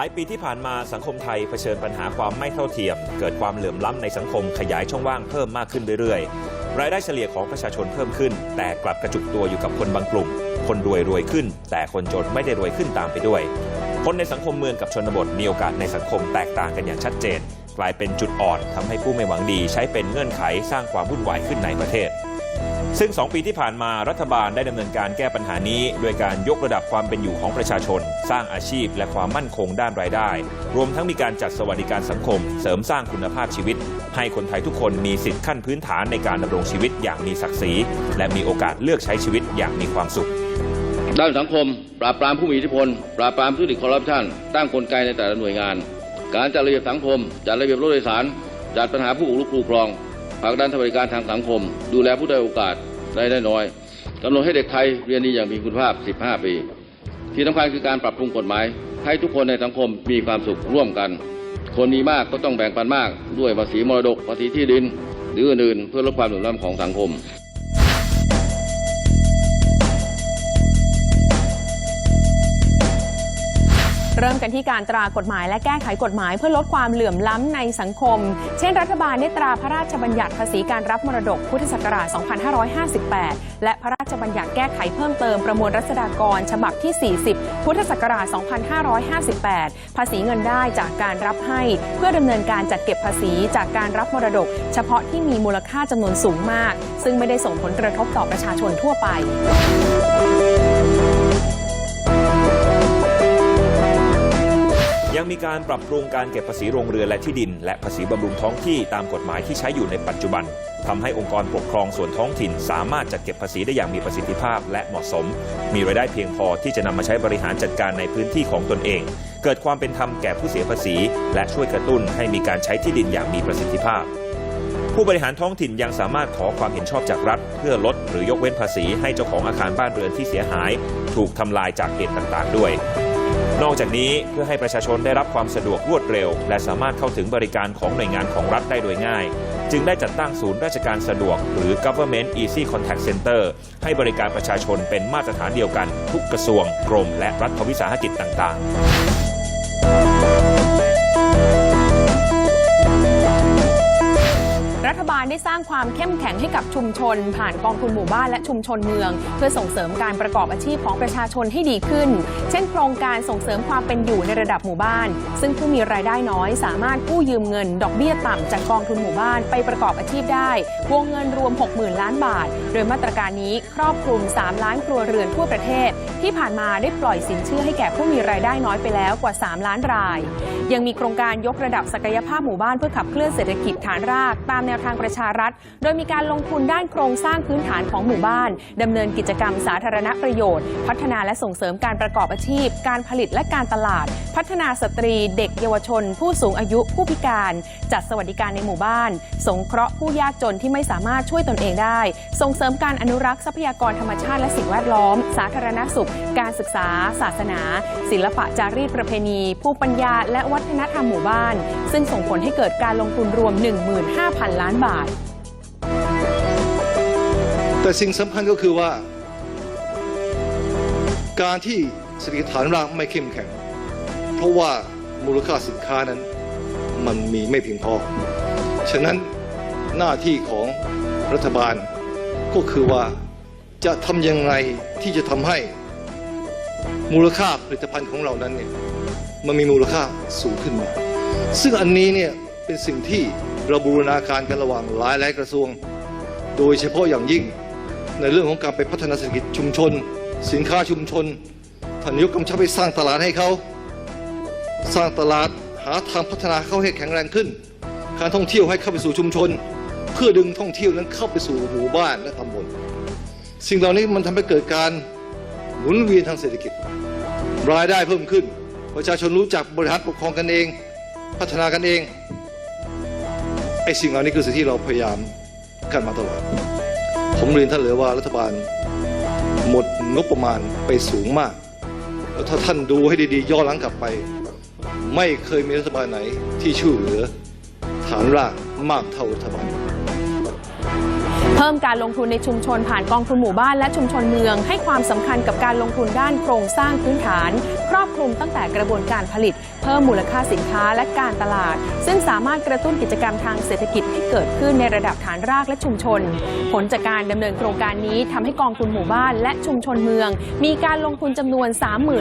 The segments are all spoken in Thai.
หลายปีที่ผ่านมาสังคมไทยเผชิญปัญหาความไม่เท่าเทียม เกิดความเหลื่อมล้ำในสังคมขยายช่องว่างเพิ่มมากขึ้นเรื่อยๆ รายได้เฉลี่ยของประชาชนเพิ่มขึ้น แต่กลับกระจุกตัวอยู่กับคนบางกลุ่ม คนรวยรวยขึ้น แต่คนจนไม่ได้รวยขึ้นตามไปด้วย คนในสังคมเมืองกับชนบทมีโอกาสในสังคมแตกต่างกันอย่างชัดเจน กลายเป็นจุดอ่อนทำให้ผู้ไม่หวังดี ใช้เป็นเงื่อนไขสร้างความวุ่นวายขึ้นในประเทศ ซึ่ง 2 ปีที่ผ่านมารัฐบาลได้ดำเนินการแก้ปัญหานี้ โดยการยกระดับความเป็นอยู่ของประชาชน สร้างอาชีพและความมั่นคงด้านรายได้ รวมทั้งมีการจัดสวัสดิการสังคม เสริมสร้างคุณภาพชีวิต ให้คนไทยทุกคนมีสิทธิขั้นพื้นฐานในการดำรงชีวิตอย่างมีศักดิ์ศรีและมีโอกาสเลือกใช้ชีวิตอย่างมีความสุขด้านสังคม ปราบปรามผู้มีอิทธิพล ปราบปรามทุจริตคอร์รัปชันตั้งกลไกในแต่ละหน่วยงาน การจัดระเบียบสังคม จัดระเบียบรถโดยสาร จัดปัญหาผู้บุกรุกครูครอง ผลักดันสวัสดิการทางสังคม ดูแลผู้ได้โอกาสรายได้น้อยกำหนดให้เด็กไทยเรียนดีอย่างมีคุณภาพ 15 ปี ที่สำคัญคือการปรับปรุงกฎหมาย ให้ทุกคนในสังคมมีความสุขร่วมกัน คนมีมากก็ต้องแบ่งปันมาก ด้วยภาษีมรดกภาษีที่ดิน หรืออื่นๆเพื่อลดความเหลื่อมล้ำของสังคม เริ่มกันที่การตรากฎหมายและแก้ไขกฎหมายเพื่อลดความเหลื่อมล้ำในสังคม เช่นรัฐบาลได้ตราพระราชบัญญัติภาษีการรับมรดกพุทธศักราช 2558 และพระราชบัญญัติแก้ไขเพิ่มเติมประมวลรัษฎากร ฉบับที่ 40 พุทธศักราช 2558 ภาษีเงินได้จากการรับให้ เพื่อดำเนินการจัดเก็บภาษีจากการรับมรดก เฉพาะที่มีมูลค่าจำนวนสูงมาก ซึ่งไม่ได้ส่งผลกระทบต่อประชาชนทั่วไป ยังมีการปรับปรุงการเก็บภาษีโรงเรือนและที่ดิน และภาษีบำรุงท้องที่ตามกฎหมายที่ใช้อยู่ในปัจจุบันทำให้องค์กรปกครองส่วนท้องถิ่น สามารถจัดเก็บภาษีได้อย่างมีประสิทธิภาพและเหมาะสม มีรายได้เพียงพอที่จะนำมาใช้บริหารจัดการในพื้นที่ของตนเอง เกิดความเป็นธรรมแก่ผู้เสียภาษี และช่วยกระตุ้นให้มีการใช้ที่ดินอย่างมีประสิทธิภาพผู้บริหารท้องถิ่นยังสามารถขอความเห็นชอบจากรัฐ เพื่อลดหรือยกเว้นภาษีให้เจ้าของอาคารบ้านเรือนที่เสียหาย ถูกทำลายจากเหตุต่างๆด้วย นอกจากนี้เพื่อให้ประชาชนได้รับความสะดวกรวดเร็ว และสามารถเข้าถึงบริการของหน่วยงานของรัฐได้โดยง่าย จึงได้จัดตั้งศูนย์ราชการสะดวก หรือ Government Easy Contact Center ให้บริการประชาชนเป็นมาตรฐานเดียวกัน ทุกกระทรวงกรมและรัฐวิสาหกิจต่างๆ ได้สร้างความเข้มแข็งให้กับชุมชน ผ่านกองทุนหมู่บ้านและชุมชนเมือง เพื่อส่งเสริมการประกอบอาชีพของประชาชนให้ดีขึ้น เช่น โครงการส่งเสริมความเป็นอยู่ในระดับหมู่บ้าน ซึ่งผู้มีรายได้น้อยสามารถกู้ยืมเงิน ดอกเบี้ยต่ำจากกองทุนหมู่บ้านไปประกอบอาชีพได้วงเงินรวม 60,000 ล้านบาท โดยมาตรการนี้ครอบคลุม 3 ล้านครัวเรือนทั่วประเทศ ที่ผ่านมาได้ปล่อยสินเชื่อให้แก่ผู้มีรายได้น้อยไปแล้วกว่า 3 ล้านราย ยังมีโครงการยกระดับศักยภาพหมู่บ้านเพื่อขับเคลื่อนเศรษฐกิจฐานราก ตามแนวทางประชารัฐ โดยมีการลงทุนด้านโครงสร้างพื้นฐานของหมู่บ้านดำเนินกิจกรรมสาธารณประโยชน์ พัฒนาและส่งเสริมการประกอบอาชีพ การผลิตและการตลาด พัฒนาสตรีเด็กเยาวชน ผู้สูงอายุผู้พิการ จัดสวัสดิการในหมู่บ้าน สงเคราะห์ผู้ยากจนที่ไม่สามารถช่วยตนเองได้ ส่งเสริมการอนุรักษ์ทรัพยากรธรรมชาติและสิ่งแวดล้อม สาธารณสุข การศึกษา ศาสนา ศิลปะจารีตประเพณีภูมิปัญญา และวัฒนธรรมหมู่บ้าน ซึ่งส่งผลให้เกิดการลงทุนรวม 15,000 ล้านบาท แต่สิ่งสำคัญก็คือว่า การที่เศรษฐกิจฐานรากไม่เข้มแข็ง เพราะว่ามูลค่าสินค้านั้นมันมีไม่เพียงพอ ฉะนั้นหน้าที่ของรัฐบาลก็คือว่าจะทำยังไงที่จะทำให้มูลค่าผลิตภัณฑ์ของเรานั้นเนี่ยมันมีมูลค่าสูงขึ้นมา ซึ่งอันนี้เนี่ยเป็นสิ่งที่เราบูรณาการกันระหว่างหลายหลายกระทรวง โดยเฉพาะอย่างยิ่ง ในเรื่องของการไปพัฒนาเศรษฐกิจชุมชน สินค้าชุมชนท่านนายกกำชับให้สร้างตลาดให้เขาสร้างตลาดหาทางพัฒนาเขาให้แข็งแรงขึ้น การท่องเที่ยวให้เข้าไปสู่ชุมชน เพื่อดึงท่องเที่ยวนั้นเข้าไปสู่หมู่บ้านและตำบลสิ่งเหล่านี้มันทำให้เกิดการหมุนเวียนทางเศรษฐกิจ รายได้เพิ่มขึ้น ประชาชนรู้จักบริหารปกครองกันเอง พัฒนากันเองไอ้สิ่งเหล่านี้คือสิ่งที่เราพยายามกันมาตลอด ผมเรียนท่านเลยว่ารัฐบาลหมดงบประมาณไปสูงมาก แล้วถ้าท่านดูให้ดีๆย้อนหลังกลับไป ไม่เคยมีรัฐบาลไหนที่ช่วยเหลือฐานรากมากเท่ารัฐบาล พิ่มการลงทุนในชุมชนผ่านกองทุนหมู่บ้านและชุมชนเมือง ให้ความสำคัญกับการลงทุนด้านโครงสร้างพื้นฐาน ครอบคลุมตั้งแต่กระบวนการผลิต เพิ่มมูลค่าสินค้าและการตลาด ซึ่งสามารถกระตุ้นกิจกรรมทางเศรษฐกิจให้เกิดขึ้นในระดับฐานรากและชุมชน ผลจากการดำเนินโครงการนี้ทำให้กองทุนหมู่บ้านและชุมชนเมือง มีการลงทุนจำนวน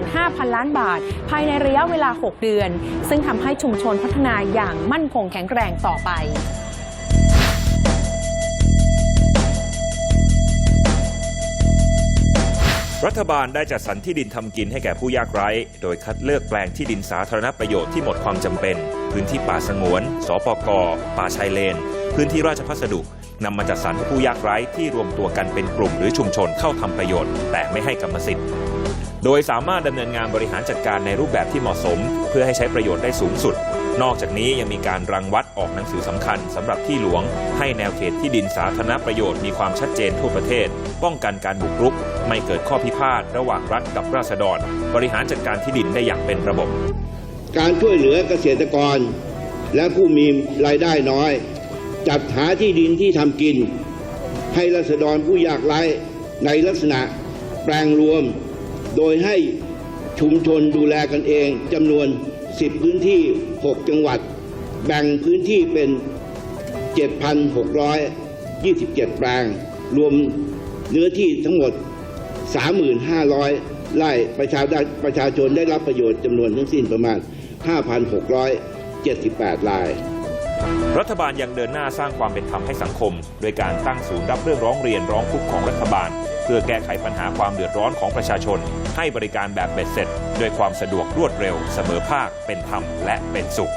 35,000 ล้านบาท ภายในระยะเวลา 6 เดือน ซึ่งทำให้ชุมชนพัฒนาอย่างมั่นคงแข็งแรงต่อไป รัฐบาลได้จัดสรรที่ดินทำกินให้แก่ผู้ยากไร้ โดยคัดเลือกแปลงที่ดินสาธารณประโยชน์ที่หมดความจำเป็น พื้นที่ป่าสงวน สปก ป่าชายเลน พื้นที่ราชพัสดุนำมาจัดสรรให้ผู้ยากไร้ที่รวมตัวกันเป็นกลุ่มหรือชุมชนเข้าทำประโยชน์ แต่ไม่ให้กรรมสิทธิ์ โดยสามารถดำเนินงานบริหารจัดการในรูปแบบที่เหมาะสม เพื่อให้ใช้ประโยชน์ได้สูงสุด นอกจากนี้ยังมีการรังวัดออกหนังสือสำคัญสำหรับที่หลวง ให้แนวเขตที่ดินสาธารณประโยชน์มีความชัดเจนทั่วประเทศ ป้องกันการบุกรุก ไม่เกิดข้อพิพาทระหว่างรัฐกับราษฎร บริหารจัดการที่ดินได้อย่างเป็นระบบ การช่วยเหลือเกษตรกร และผู้มีรายได้น้อย จัดหาที่ดินที่ทำกิน ให้รัษฎรผู้ยากไร้ในลักษณะแปลงรวม โดยให้ชุมชนดูแลกันเองจำนวน 10 พื้นที่ 6 จังหวัด แบ่งพื้นที่เป็น 7,627 แปลง รวมเนื้อที่ทั้งหมด 3,500 ไร่ประชาได้ประชาชนได้รับประโยชน์จำนวนทั้งสิ้นประมาณ 5,678รายรัฐบาลยังเดินหน้าสร้างความเป็นธรรมให้สังคม โดยการตั้งศูนย์รับเรื่องร้องเรียนร้องทุกข์ของรัฐบาล พื่อแก้ไขปัญหาความเดือดร้อนของประชาชน ให้บริการแบบเบ็ดเสร็จ ด้วยความสะดวกรวดเร็วเสมอภาคเป็นธรรมและเป็นสุข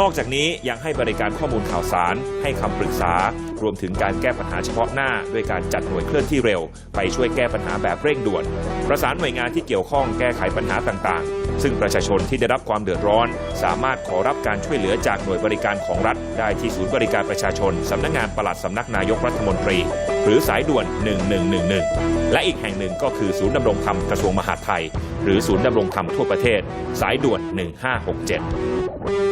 นอกจากนี้ยังให้บริการข้อมูลข่าวสาร ให้คำปรึกษา รวมถึงการแก้ปัญหาเฉพาะหน้า ด้วยการจัดหน่วยเคลื่อนที่เร็ว ไปช่วยแก้ปัญหาแบบเร่งด่วน ประสานหน่วยงานที่เกี่ยวข้องแก้ไขปัญหาต่างๆ ซึ่งประชาชนที่ได้รับความเดือดร้อน สามารถขอรับการช่วยเหลือจากหน่วยบริการของรัฐ ได้ที่ศูนย์บริการประชาชนสำนักงานปลัดสำนักนายกรัฐมนตรี หรือสายด่วน 1111 และอีกแห่งหนึ่งก็คือศูนย์ดำรงธรรมกระทรวงมหาดไทย หรือศูนย์ดำรงธรรมทั่วประเทศ สายด่วน 1567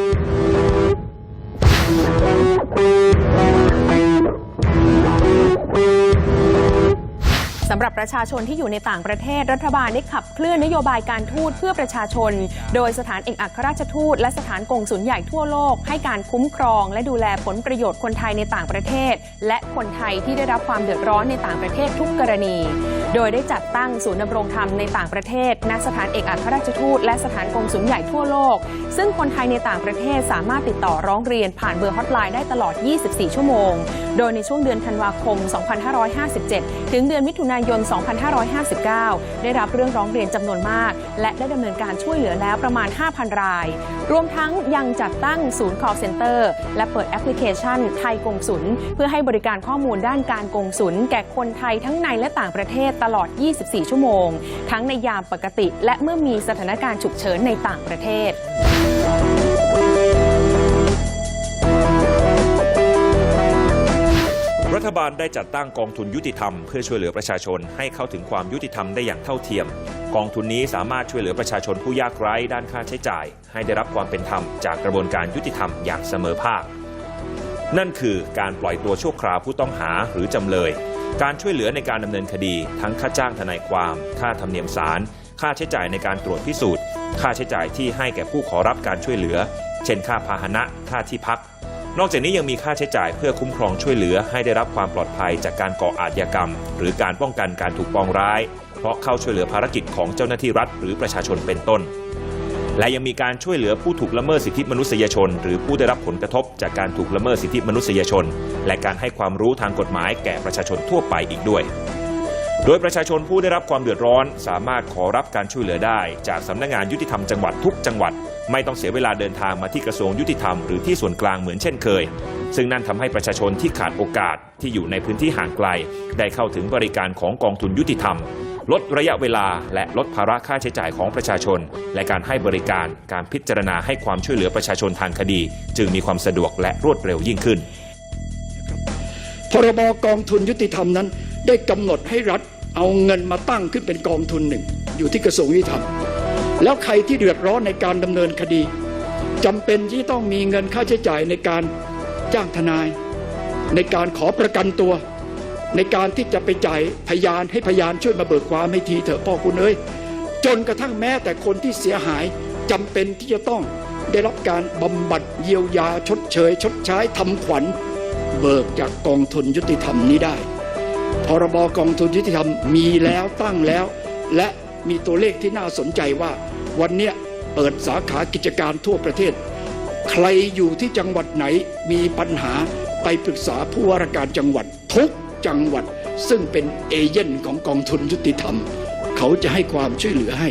สำหรับประชาชนที่อยู่ในต่างประเทศรัฐบาลได้ขับเคลื่อนนโยบายการทูตเพื่อประชาชน โดยสถานเอกอัครราชทูต และสถานกงสุลใหญ่ทั่วโลก ให้การคุ้มครอง และดูแลผลประโยชน์คนไทยในต่างประเทศ และคนไทยที่ได้รับความเดือดร้อนในต่างประเทศทุกกรณี โดยได้จัดตั้งศูนย์ดำรงธรรมในต่างประเทศณสถานเอกอัครราชทูตและสถานกงสุลใหญ่ทั่วโลก ซึ่งคนไทยในต่างประเทศสามารถติดต่อร้องเรียนผ่านเบอร์ฮอตไลน์ได้ตลอด 24 ชั่วโมง โดยในช่วงเดือนธันวาคม 2557 ถึงเดือนมิถุนายน 2559 ได้รับเรื่องร้องเรียนจำนวนมาก และได้ดำเนินการช่วยเหลือแล้วประมาณ 5,000 ราย รวมทั้งยังจัดตั้งศูนย์ call center และเปิดแอปพลิเคชันไทยกงสุลเพื่อให้บริการข้อมูลด้านการกงสุลแก่คนไทยทั้งในและต่างประเทศตลอด 24 ชั่วโมง ทั้งในยามปกติ และเมื่อมีสถานการณ์ฉุกเฉินในต่างประเทศรัฐบาลได้จัดตั้งกองทุนยุติธรรมเพื่อช่วยเหลือประชาชนให้เข้าถึงความยุติธรรมได้อย่างเท่าเทียม กองทุนนี้สามารถช่วยเหลือประชาชนผู้ยากไร้ด้านค่าใช้จ่าย ให้ได้รับความเป็นธรรมจากกระบวนการยุติธรรมอย่างเสมอภาค นั่นคือการปล่อยตัวชั่วคราวผู้ต้องหาหรือจำเลย การช่วยเหลือในการดำเนินคดี ทั้งค่าจ้างทนายความ ค่าธรรมเนียมศาลค่าใช้จ่ายในการตรวจพิสูจน์ ค่าใช้จ่ายที่ให้แก่ผู้ขอรับการช่วยเหลือ เช่นค่าพาหนะ ค่าที่พัก นอกจากนี้ยังมีค่าใช้จ่ายเพื่อคุ้มครองช่วยเหลือ ให้ได้รับความปลอดภัยจากการก่ออาชญากรรม หรือการป้องกันการถูกปองร้าย เพราะเข้าช่วยเหลือภารกิจของเจ้าหน้าที่รัฐ หรือประชาชนเป็นต้น และยังมีการช่วยเหลือผู้ถูกละเมิดสิทธิมนุษยชน หรือผู้ได้รับผลกระทบจากการถูกละเมิดสิทธิมนุษยชน และการให้ความรู้ทางกฎหมายแก่ประชาชนทั่วไปอีกด้วย โดยประชาชนผู้ได้รับความเดือดร้อน สามารถขอรับการช่วยเหลือได้ จากสำนักงานยุติธรรมจังหวัดทุกจังหวัด ไม่ต้องเสียเวลาเดินทางมาที่กระทรวงยุติธรรมหรือที่ส่วนกลางเหมือนเช่นเคย ซึ่งนั่นทำให้ประชาชนที่ขาดโอกาสที่อยู่ในพื้นที่ห่างไกล ได้เข้าถึงบริการของกองทุนยุติธรรม ลดระยะเวลา และลดภาระค่าใช้จ่ายของประชาชน และการให้บริการการพิจารณาให้ความช่วยเหลือประชาชนทางคดี จึงมีความสะดวกและรวดเร็วยิ่งขึ้น พรบกองทุนยุติธรรมนั้น ได้กำหนดให้รัฐเอาเงินมาตั้งขึ้นเป็นกองทุนหนึ่ง อยู่ที่กระทรวงยุติธรรม แล้วใครที่เดือดร้อนในการดำเนินคดีจำเป็นที่ต้องมีเงินค่าใช้จ่ายในการจ้างทนาย ในการขอประกันตัว ในการที่จะไปจ่ายพยานให้พยานช่วยมาเบิกความให้ทีเถอะพ่อคุณเอ้ยจนกระทั่งแม้แต่คนที่เสียหายจำเป็นที่จะต้องได้รับการบำบัดเยียวยาชดเชย ชดใช้ทำขวัญ เบิกจากกองทุนยุติธรรมนี้ได้พรบกองทุนยุติธรรมมีแล้วตั้งแล้ว และมีตัวเลขที่น่าสนใจว่า วันนี้เปิดสาขากิจการทั่วประเทศ ใครอยู่ที่จังหวัดไหนมีปัญหาไปปรึกษาผู้ว่าราชการจังหวัดทุก จังหวัด ซึ่งเป็นเอเย่นของกองทุนยุติธรรม เขาจะให้ความช่วยเหลือให้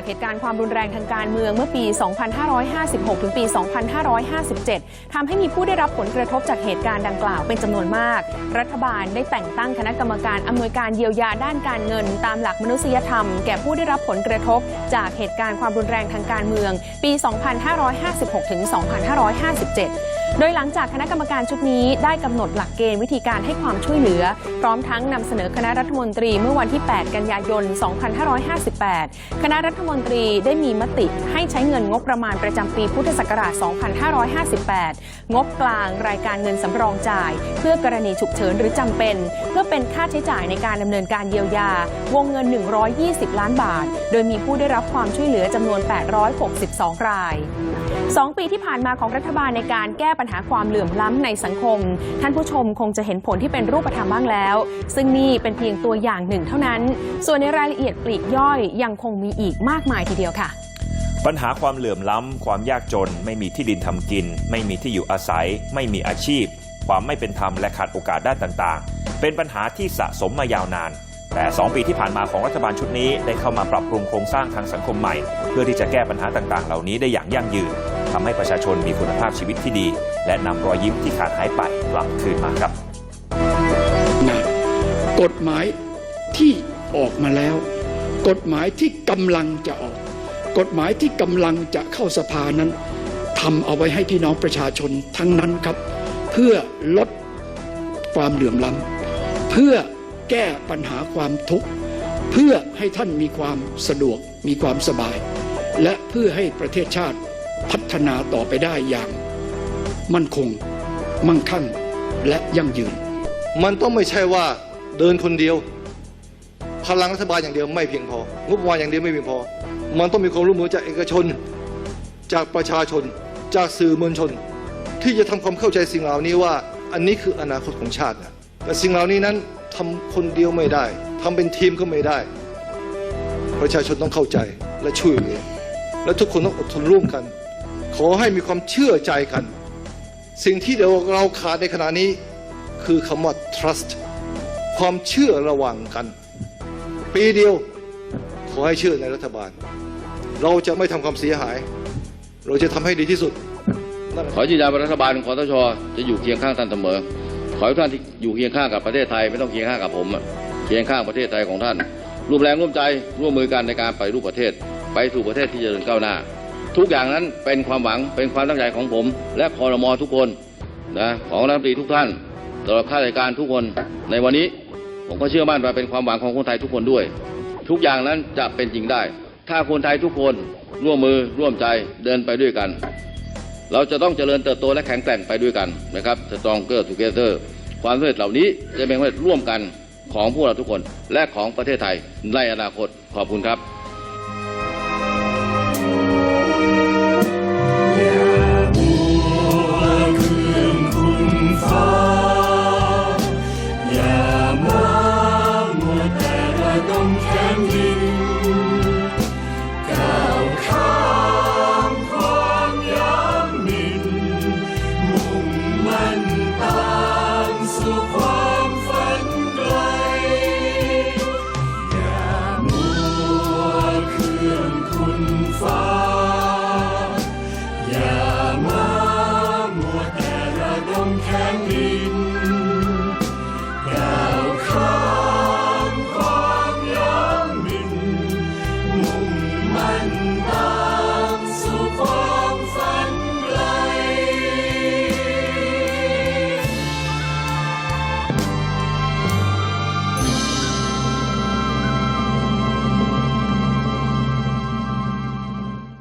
จากเหตุการณ์ความรุนแรงทางการเมืองเมื่อปี 2556 ถึงปี 2557ทำให้มีผู้ได้รับผลกระทบจากเหตุการณ์ดังกล่าวเป็นจำนวนมาก รัฐบาลได้แต่งตั้งคณะกรรมการอำนวยการเยียวยาด้านการเงิน ตามหลักมนุษยธรรม แก่ผู้ได้รับผลกระทบ จากเหตุการณ์ความรุนแรงทางการเมือง ปี 2556 ถึง 2557 โดยหลังจากคณะกรรมการชุดนี้ได้กำหนดหลักเกณฑ์วิธีการให้ความช่วยเหลือ พร้อมทั้งนำเสนอคณะรัฐมนตรีเมื่อวันที่ 8 กันยายน 2558 คณะรัฐมนตรีได้มีมติให้ใช้เงินงบประมาณประจำปีพุทธศักราช 2558 งบกลางรายการเงินสำรองจ่าย เพื่อกรณีฉุกเฉินหรือจำเป็น เพื่อเป็นค่าใช้จ่ายในการดำเนินการเยียวยา วงเงิน 120 ล้านบาท โดยมีผู้ได้รับความช่วยเหลือจำนวน 862 ราย สองปีที่ผ่านมาของรัฐบาลในการแก้ปัญหาความเหลื่อมล้ำในสังคม ท่านผู้ชมคงจะเห็นผลที่เป็นรูปธรรมบ้างแล้ว ซึ่งนี่เป็นเพียงตัวอย่างหนึ่งเท่านั้น ส่วนในรายละเอียดปลีกย่อยยังคงมีอีกมากมายทีเดียวค่ะ ปัญหาความเหลื่อมล้ำ ความยากจน ไม่มีที่ดินทำกิน ไม่มีที่อยู่อาศัย ไม่มีอาชีพ ความไม่เป็นธรรมและขาดโอกาสด้านต่างๆ เป็นปัญหาที่สะสมมายาวนานแต่ 2 ปีที่ผ่านมาของรัฐบาลชุดนี้ได้เข้ามาปรับปรุงโครงสร้างทางสังคมใหม่ เพื่อที่จะแก้ปัญหาต่างๆ เหล่านี้ได้อย่างยั่งยืน ทำให้ประชาชนมีคุณภาพชีวิตที่ดี และนำรอยยิ้มที่ขาดหายไปกลับคืนมาครับกฎหมายที่ออกมาแล้ว กฎหมายที่กำลังจะออก กฎหมายที่กำลังจะเข้าสภานั้นทำเอาไว้ให้พี่น้องประชาชนทั้งนั้นครับ เพื่อลดความเหลื่อมล้ำเพื่อแก้ปัญหาความทุกข์เพื่อให้ท่านมีความสะดวกมีความสบาย และเพื่อให้ประเทศชาติ พัฒนาต่อไปได้อย่าง มั่นคง มั่งคั่งและยั่งยืน มันต้องไม่ใช่ว่าเดินคนเดียว พลังรัฐบาลอย่างเดียวไม่เพียงพองบประมาณอย่างเดียวไม่เพียงพอ มันต้องมีความร่วมมือจากเอกชน จากประชาชน จากสื่อมวลชน ที่จะทำความเข้าใจสิ่งเหล่านี้ว่า อันนี้คืออนาคตของชาตินะแต่สิ่งเหล่านี้นั้นทำคนเดียวไม่ได้ทำเป็นทีมก็ไม่ได้ ประชาชนต้องเข้าใจและช่วยเหลือและทุกคนต้องอดทนร่วมกัน ขอให้มีความเชื่อใจกัน สิ่งที่เดี๋ยวเราขาดในขณะนี้ คือคำว่า trust ความเชื่อระหว่างกัน ปีเดียวขอให้เชื่อในรัฐบาล เราจะไม่ทำความเสียหาย เราจะทำให้ดีที่สุด ขอยืนยันว่ารัฐบาลของคอสชจะอยู่เคียงข้างท่านเสมอ ขอให้ท่านที่อยู่เคียงข้างกับประเทศไทยไม่ต้องเคียงข้างกับผมเคียงข้างประเทศไทยของท่านร่วมแรงร่วมใจร่วมมือกันในการไปรูปประเทศ ไปสู่ประเทศที่เจริญก้าวหน้า ทุกอย่างนั้นเป็นความหวังเป็นความตั้งใจของผม และคอรมอทุกคนนะของรัฐมนตรีทุกท่านตลอดข้าราชการทุกคนในวันนี้ผมก็เชื่อมั่นว่าเป็นความหวังของคนไทยทุกคนด้วย ทุกอย่างนั้นจะเป็นจริงได้ ถ้าคนไทยทุกคนร่วมมือร่วมใจเดินไปด้วยกัน เราจะต้องเจริญเติบโตและแข็งแกร่งไปด้วยกันนะครับ Stronger Together ความสำเร็จเหล่านี้จะเป็นความสำเร็จร่วมกันของพวกเราทุกคนและของประเทศไทยในอนาคตขอบคุณครับ อ